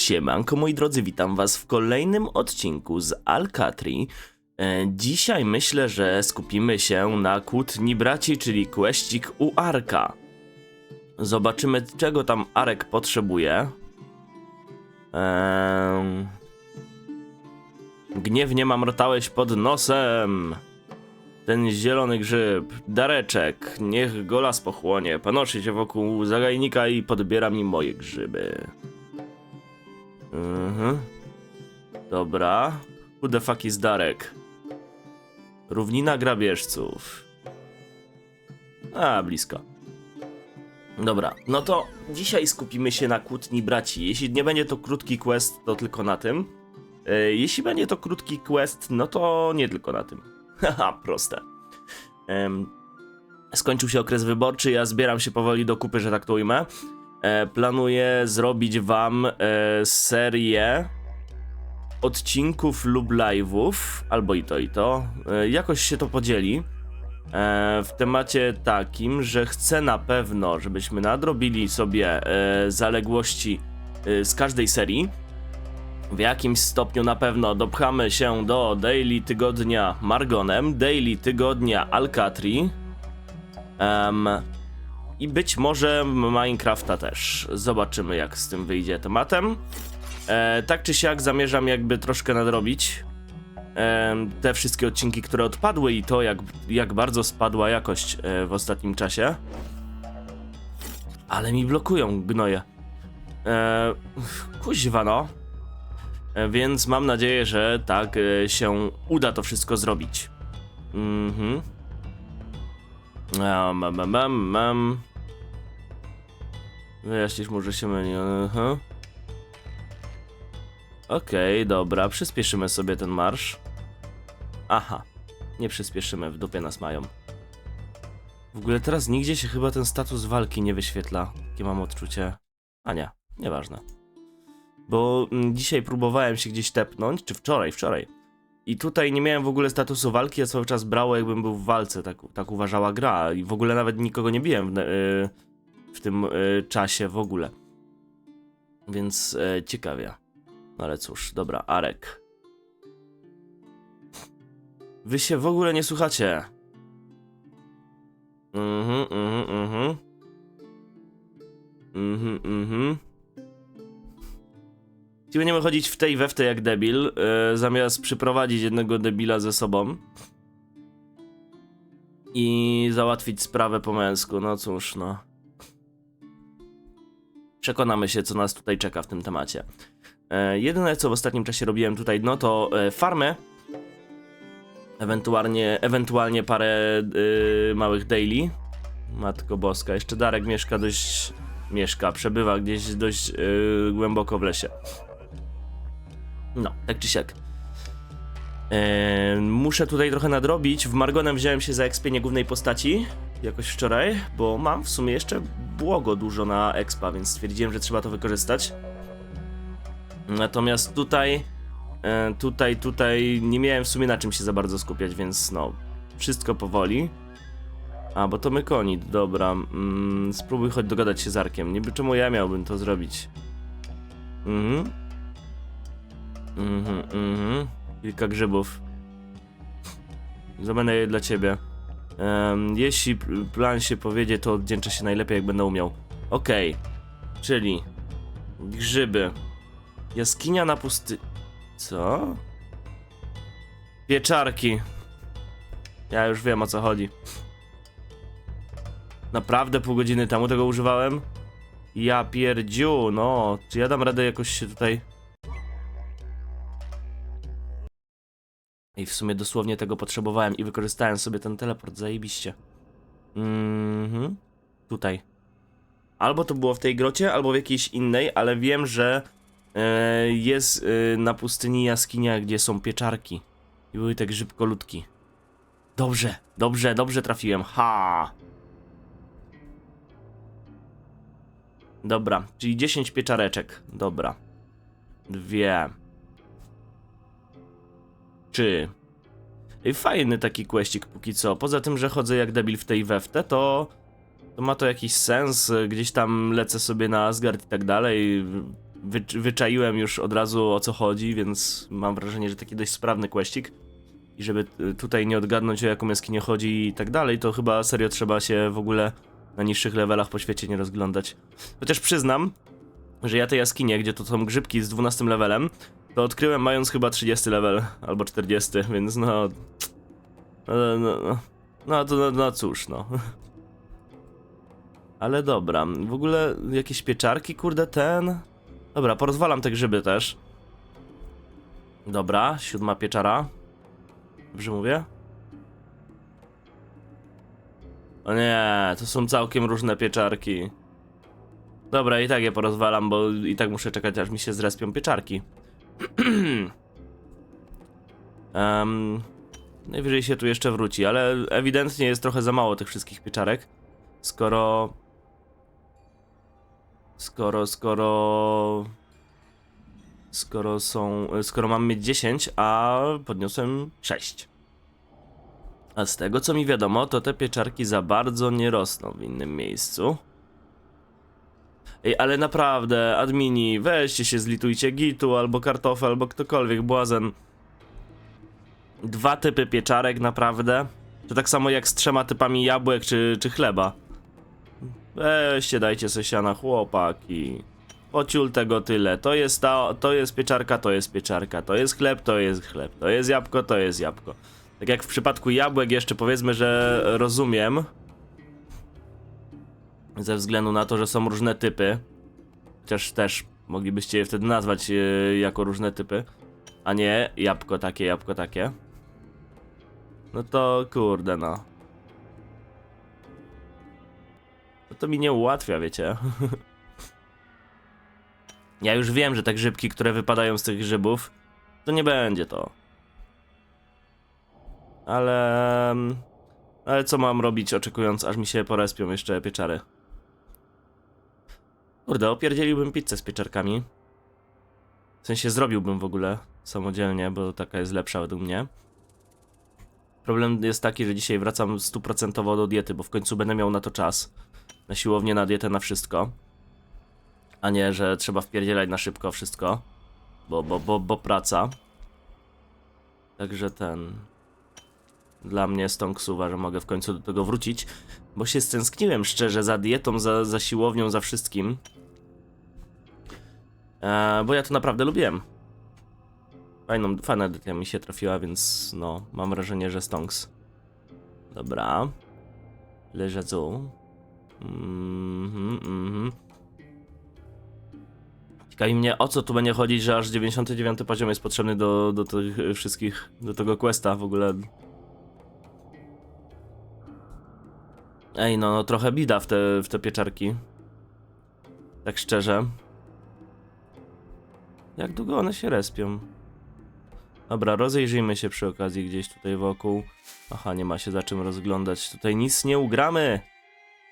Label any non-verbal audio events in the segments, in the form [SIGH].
Siemanko moi drodzy, witam was w kolejnym odcinku z Alcatri. E, Dzisiaj myślę, że skupimy się na kłótni braci, czyli kłeścik u Arka. Zobaczymy, czego tam Arek potrzebuje. Eee... Gniewnie mamrotałeś pod nosem. Ten zielony grzyb, dareczek, niech go las pochłonie. Panoszy się wokół zagajnika i podbiera mi moje grzyby. Mhm. Dobra. Who the fuck is Darek? Równina grabieżców. A, blisko. Dobra, no to dzisiaj skupimy się na kłótni braci. Jeśli nie będzie to krótki quest, to tylko na tym. E, jeśli będzie to krótki quest, no to nie tylko na tym. [LAUGHS] Haha, proste. Skończył się okres wyborczy, ja zbieram się powoli do kupy, że tak to ujmę. E, planuję zrobić wam e, serię odcinków lub live'ów, albo i to i to. E, jakoś się to podzieli. W temacie takim, że chcę na pewno, żebyśmy nadrobili sobie zaległości z każdej serii. W jakimś stopniu na pewno dopchamy się do daily tygodnia Margonem, daily tygodnia Alcatri. I być może Minecrafta też. Zobaczymy, jak z tym wyjdzie tematem. E, tak czy siak zamierzam jakby troszkę nadrobić e, te wszystkie odcinki, które odpadły i to, jak, jak bardzo spadła jakość e, w ostatnim czasie. Ale mi blokują gnoje. E, kuźwa no. E, więc mam nadzieję, że tak e, się uda to wszystko zrobić. Mhm. A, mam, mam, mam, mam. Wyjaśnisz mu, że się myli. Aha. Okej, dobra, przyspieszymy sobie ten marsz. Aha, nie przyspieszymy, w dupie nas mają. W ogóle teraz nigdzie się chyba ten status walki nie wyświetla. Takie mam odczucie. A nie, nieważne. Bo mm, dzisiaj próbowałem się gdzieś tepnąć, czy wczoraj, wczoraj. I tutaj nie miałem w ogóle statusu walki, a cały czas brało jakbym był w walce, tak, tak uważała gra. I w ogóle nawet nikogo nie biłem w, ne- y, w tym y, czasie w ogóle. Więc e, ciekawie. No ale cóż, dobra, Arek. Wy się w ogóle nie słuchacie. Mhm, mhm, mhm. Mhm, mhm. Jeśli będziemy chodzić w tej we jak debil, e, zamiast przyprowadzić jednego debila ze sobą i załatwić sprawę po męsku, no cóż, no. Przekonamy się, co nas tutaj czeka w tym temacie. E, jedyne, co w ostatnim czasie robiłem tutaj, no to e, farmę, ewentualnie, ewentualnie parę e, małych daily. Matko Boska, jeszcze Darek mieszka dość... mieszka, przebywa gdzieś dość e, głęboko w lesie. No, tak czy siak. Eee, muszę tutaj trochę nadrobić. W Margonem wziąłem się za expienie głównej postaci jakoś wczoraj, bo mam w sumie jeszcze błogo dużo na expa, więc stwierdziłem, że trzeba to wykorzystać. Natomiast tutaj, e, tutaj, tutaj nie miałem w sumie na czym się za bardzo skupiać, więc no, wszystko powoli. A, bo to Mykonid, dobra. Mm, spróbuj choć dogadać się z Arkiem. Niby czemu ja miałbym to zrobić? Mhm. Mhm, mhm. Kilka grzybów. Zabędę je dla ciebie. Em, jeśli pl- plan się powiedzie, to oddzięczę się najlepiej, jak będę umiał. Okej. Czyli... Grzyby. Jaskinia na pusty... Co? Pieczarki. Ja już wiem, o co chodzi. Naprawdę pół godziny temu tego używałem? Ja pierdziu, no. Czy ja dam radę jakoś się tutaj... I w sumie dosłownie tego potrzebowałem i wykorzystałem sobie ten teleport, zajebiście. Mhm. Tutaj. Albo to było w tej grocie, albo w jakiejś innej, ale wiem, że e, jest e, na pustyni jaskinia, gdzie są pieczarki. I były te grzybkoludki. Dobrze, dobrze, dobrze trafiłem. Ha! Dobra, czyli 10 pieczareczek. Dobra. Dwie. Czy. Fajny taki questik póki co. Poza tym, że chodzę jak debil w tej weftę, to. To ma to jakiś sens. Gdzieś tam lecę sobie na Asgard i tak dalej. wy, wyczaiłem już od razu o co chodzi, więc mam wrażenie, że taki dość sprawny questik. I żeby tutaj nie odgadnąć o jaką jaskinię chodzi i tak dalej, to chyba serio trzeba się w ogóle na niższych levelach po świecie nie rozglądać. Chociaż przyznam, że ja te jaskinie, gdzie to są grzybki z 12 levelem, to odkryłem mając chyba 30 level albo 40, więc no. No, no, no, no to no, no cóż, no. [LAUGHS] Ale dobra, w ogóle jakieś pieczarki, kurde, ten. Dobra, porozwalam te grzyby też. Dobra, siódma pieczara. Dobrze mówię? O nie, to są całkiem różne pieczarki. Dobra, i tak je porozwalam, bo i tak muszę czekać, aż mi się zrespią pieczarki. [CLEARS THROAT] um, najwyżej się tu jeszcze wróci, ale ewidentnie jest trochę za mało tych wszystkich pieczarek. Skoro. Skoro, skoro. Skoro są. Skoro mam mieć 10, a podniosłem 6. A z tego co mi wiadomo, to te pieczarki za bardzo nie rosną w innym miejscu. Ej, ale naprawdę, admini, weźcie się, zlitujcie gitu, albo kartofel, albo ktokolwiek, błazen. Dwa typy pieczarek, naprawdę. To tak samo jak z trzema typami jabłek czy, czy chleba. Weźcie, dajcie se siana, chłopaki. Pociul tego tyle. To jest ta, to jest pieczarka, to jest pieczarka. To jest chleb, to jest chleb. To jest jabłko, to jest jabłko. Tak jak w przypadku jabłek jeszcze powiedzmy, że rozumiem. Ze względu na to, że są różne typy. Chociaż też moglibyście je wtedy nazwać e, jako różne typy. A nie jabłko takie, jabłko takie. No to kurde no. No to mi nie ułatwia, wiecie. [LAUGHS] ja już wiem, że te grzybki, które wypadają z tych grzybów, to nie będzie to. Ale... Ale co mam robić, oczekując, aż mi się porespią jeszcze pieczary? Kurde, opierdzieliłbym pizzę z pieczarkami. W sensie zrobiłbym w ogóle samodzielnie, bo taka jest lepsza według mnie. Problem jest taki, że dzisiaj wracam stuprocentowo do diety, bo w końcu będę miał na to czas. Na siłownię, na dietę, na wszystko. A nie, że trzeba wpierdzielać na szybko wszystko. Bo, bo, bo, bo praca. Także ten... Dla mnie stąd że mogę w końcu do tego wrócić. Bo się stęskniłem szczerze za dietą, za, za siłownią, za wszystkim. E, bo ja to naprawdę lubiłem. Fajną, fajna edycja mi się trafiła, więc no, mam wrażenie, że stonks. Dobra. Leżę tu. Mhm, mhm. Ciekawi mnie, o co tu będzie chodzić, że aż 99 poziom jest potrzebny do, do tych wszystkich, do tego questa w ogóle. Ej, no, no trochę bida w te, w te pieczarki. Tak szczerze. Jak długo one się respią? Dobra, rozejrzyjmy się przy okazji gdzieś tutaj wokół. Aha, nie ma się za czym rozglądać. Tutaj nic nie ugramy.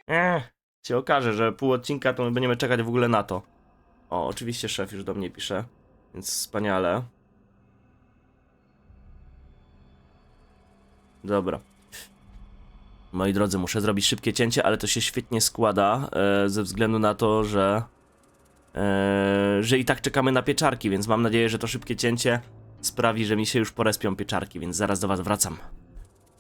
Ech, się okaże, że pół odcinka to my będziemy czekać w ogóle na to. O, oczywiście szef już do mnie pisze, więc wspaniale. Dobra. Moi drodzy, muszę zrobić szybkie cięcie, ale to się świetnie składa e, ze względu na to, że że i tak czekamy na pieczarki, więc mam nadzieję, że to szybkie cięcie sprawi, że mi się już porespią pieczarki, więc zaraz do was wracam.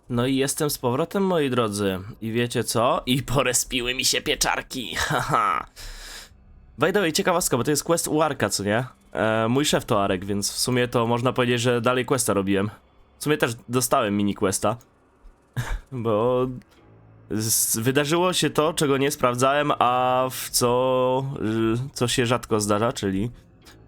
No i jestem z powrotem, moi drodzy. I wiecie co? I [LAUGHS] porespiły mi się pieczarki. [LAUGHS] Haha. By ciekawostka, bo to jest quest u co nie? E, mój szef to Arek, więc w sumie to można powiedzieć, że dalej questa robiłem. W sumie też dostałem mini questa. [LAUGHS] bo wydarzyło się to, czego nie sprawdzałem, a w co, y, co się rzadko zdarza, czyli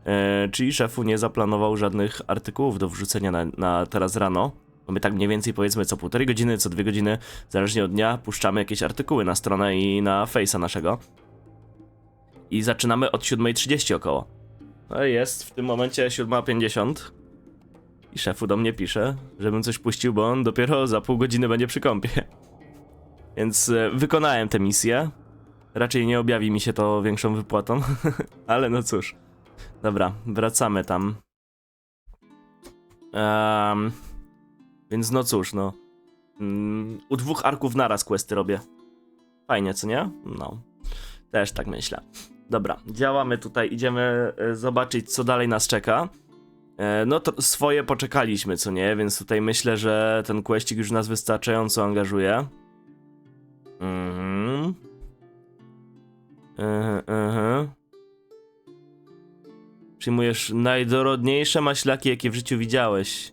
e, czyli szefu nie zaplanował żadnych artykułów do wrzucenia na, na teraz rano. My tak mniej więcej powiedzmy co półtorej godziny, co dwie godziny, zależnie od dnia, puszczamy jakieś artykuły na stronę i na face'a naszego. I zaczynamy od 7.30 około. No jest w tym momencie 7.50. I szefu do mnie pisze, żebym coś puścił, bo on dopiero za pół godziny będzie przy kąpie. Więc e, wykonałem tę misję. Raczej nie objawi mi się to większą wypłatą, [LAUGHS] ale no cóż. Dobra, wracamy tam. Em, więc no cóż, no. Mm, u dwóch arków naraz questy robię. Fajnie, co nie? No. Też tak myślę. dobra, działamy tutaj, idziemy e, zobaczyć, co dalej nas czeka. E, no to swoje poczekaliśmy, co nie? Więc tutaj myślę, że ten questik już nas wystarczająco angażuje. Mhm. Mhm, mhm. Przyjmujesz najdorodniejsze maślaki, jakie w życiu widziałeś.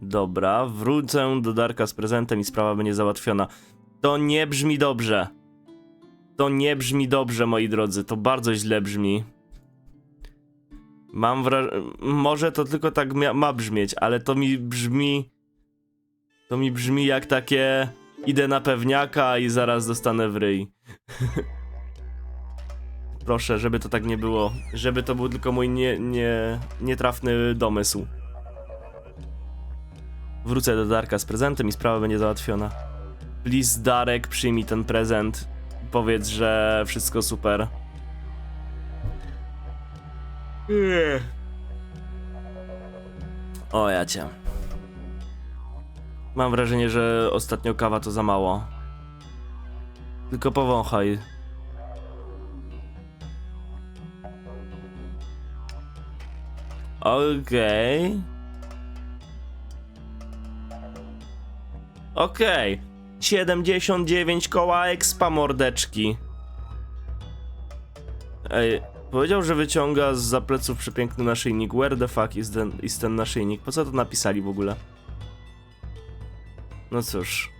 Dobra, wrócę do Darka z prezentem i sprawa będzie załatwiona. To nie brzmi dobrze. To nie brzmi dobrze, moi drodzy. To bardzo źle brzmi. Mam wrażenie. Może to tylko tak ma brzmieć, ale to mi brzmi. To mi brzmi jak takie. Idę na pewniaka i zaraz dostanę w ryj. [LAUGHS] Proszę, żeby to tak nie było. Żeby to był tylko mój nie, nie, nietrafny domysł. Wrócę do Darka z prezentem i sprawa będzie załatwiona. Please, Darek, przyjmij ten prezent. Powiedz, że wszystko super. O, ja cię. Mam wrażenie, że ostatnio kawa to za mało. Tylko powąchaj. Okej. Okej. 79 koła expa mordeczki. Ej, powiedział, że wyciąga z za pleców przepiękny naszyjnik. Where the fuck is ten, is ten naszyjnik? Po co to napisali w ogóle? No cóż.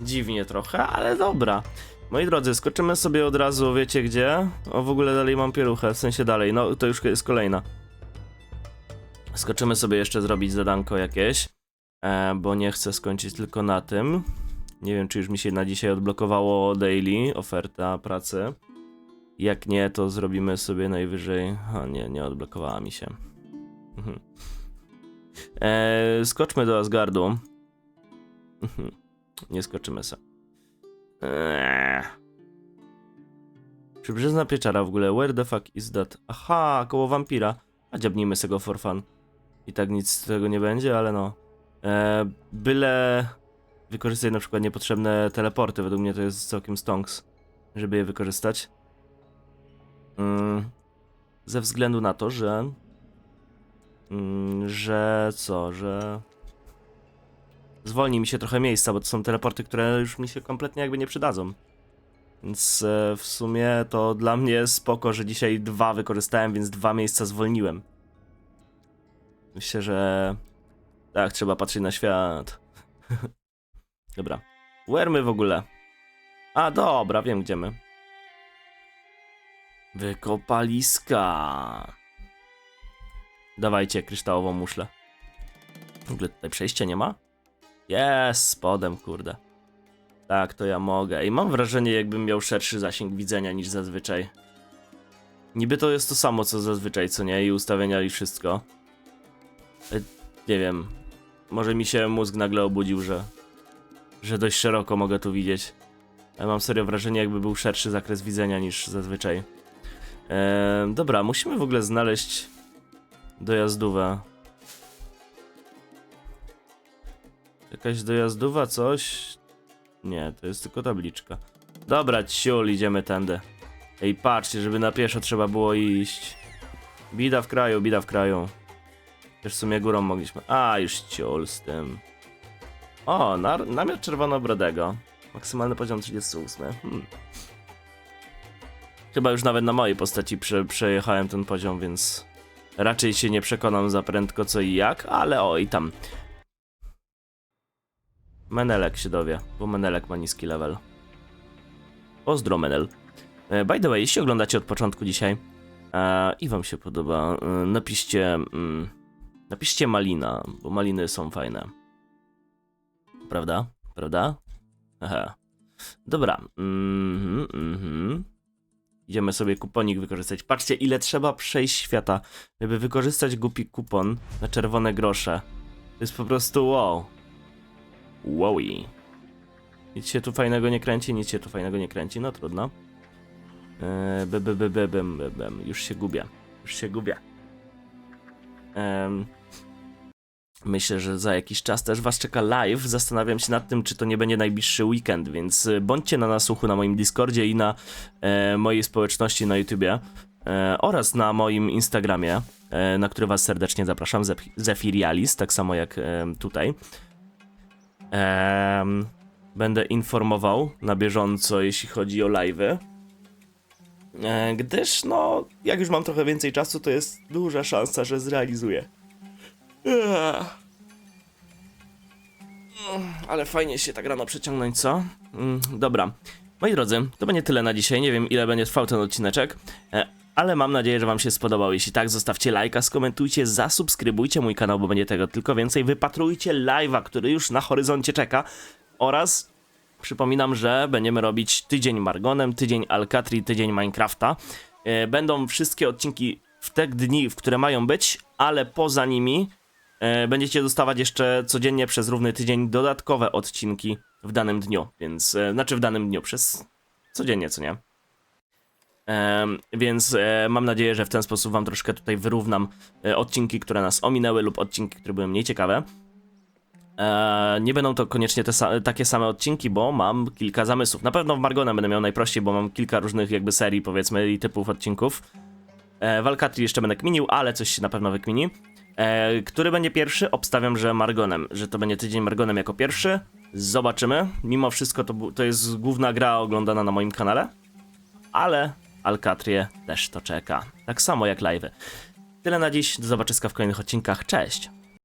Dziwnie trochę, ale dobra. Moi drodzy, skoczymy sobie od razu, wiecie gdzie? O, w ogóle dalej mam pieluchę, w sensie dalej, no to już jest kolejna. Skoczymy sobie jeszcze zrobić zadanko jakieś, e, bo nie chcę skończyć tylko na tym. Nie wiem, czy już mi się na dzisiaj odblokowało daily, oferta pracy. Jak nie, to zrobimy sobie najwyżej... O nie, nie odblokowała mi się. Mhm. E, skoczmy do Asgardu. Mhm. nie skoczymy se. Eee. Przybrzeżna pieczara w ogóle, where the fuck is that? Aha, koło wampira. A dziabnijmy se go for fun. I tak nic z tego nie będzie, ale no. E, byle wykorzystać na przykład niepotrzebne teleporty, według mnie to jest całkiem stonks, żeby je wykorzystać. Mm, ze względu na to, że... Mm, że co, że... Zwolni mi się trochę miejsca, bo to są teleporty, które już mi się kompletnie jakby nie przydadzą. Więc e, w sumie to dla mnie spoko, że dzisiaj dwa wykorzystałem, więc dwa miejsca zwolniłem. Myślę, że tak, trzeba patrzeć na świat. [LAUGHS] dobra. Where my w ogóle? A, dobra, wiem gdzie my. Wykopaliska. Dawajcie kryształową muszlę. W ogóle tutaj przejścia nie ma? Jest, spodem, kurde. Tak, to ja mogę. I mam wrażenie, jakbym miał szerszy zasięg widzenia niż zazwyczaj. Niby to jest to samo, co zazwyczaj, co nie? I ustawienia i wszystko. E, Nie wiem. Może mi się mózg nagle obudził, że... Że dość szeroko mogę tu widzieć. Ale mam serio wrażenie, jakby był szerszy zakres widzenia niż zazwyczaj. Eee, dobra, musimy w ogóle znaleźć dojazdówę. Jakaś dojazdowa, coś? Nie, to jest tylko tabliczka. Dobra, ciul, idziemy tędy. Ej, patrzcie, żeby na pieszo trzeba było iść. Bida w kraju, bida w kraju. Też w sumie górą mogliśmy. A, już ciul z tym. O, nar- namiot czerwonobrodego. Maksymalny poziom 38. Hmm. Chyba już nawet na mojej postaci prze- przejechałem ten poziom, więc raczej się nie przekonam za prędko co i jak, ale oj tam. Menelek się dowie, bo Menelek ma niski level. Pozdro Menel. E, By the way, jeśli oglądacie od początku dzisiaj e, i wam się podoba, e, napiszcie, mm, napiszcie malina, bo maliny są fajne. Prawda? Prawda? Aha. Dobra. Mhm, mhm. Idziemy sobie kuponik wykorzystać. Patrzcie, ile trzeba przejść świata, żeby wykorzystać głupi kupon na czerwone grosze. To jest po prostu wow. Wowi. Nic się tu fajnego nie kręci, nic się tu fajnego nie kręci, no trudno. Eee, by, by, by, bym, by, bym. Już się gubię. Już się gubię. Em, Myślę, że za jakiś czas też was czeka live. Zastanawiam się nad tym, czy to nie będzie najbliższy weekend, więc y, bądźcie na nasłuchu na moim Discordzie i na e, mojej społeczności na YouTubie e, oraz na moim Instagramie, e, na który was serdecznie zapraszam, Zefirialis, tak samo jak e, tutaj. Em, będę informował na bieżąco, jeśli chodzi o live'y. E, gdyż, no, jak już mam trochę więcej czasu, to jest duża szansa, że zrealizuję. Mm, Ale fajnie się tak rano przeciągnąć, co? Mm, dobra. Moi drodzy, to będzie tyle na dzisiaj. Nie wiem, ile będzie trwał ten odcineczek, e, ale mam nadzieję, że Wam się spodobał. Jeśli tak, zostawcie lajka, skomentujcie, zasubskrybujcie mój kanał, bo będzie tego tylko więcej. Wypatrujcie live'a, który już na horyzoncie czeka. Oraz przypominam, że będziemy robić tydzień Margonem, tydzień Alcatri, tydzień Minecrafta. E, Będą wszystkie odcinki w te dni, w które mają być, ale poza nimi e, będziecie dostawać jeszcze codziennie przez równy tydzień dodatkowe odcinki w danym dniu, więc e, znaczy w danym dniu przez codziennie, co nie? Więc e, mam nadzieję, że w ten sposób wam troszkę tutaj wyrównam e, odcinki, które nas ominęły lub odcinki, które były mniej ciekawe. E, nie będą to koniecznie te takie same odcinki, bo mam kilka zamysłów. Na pewno w Margonem będę miał najprościej, bo mam kilka różnych jakby serii, powiedzmy, i typów odcinków. W Alcatraz jeszcze będę kminił, ale coś się na pewno wykmini. Który będzie pierwszy? Obstawiam, że Margonem, że to będzie tydzień Margonem jako pierwszy. Zobaczymy. Mimo wszystko to, to jest główna gra oglądana na moim kanale, ale Alcatrie też to czeka. Tak samo jak live. Tyle na dziś, do zobaczyska w kolejnych odcinkach. Cześć!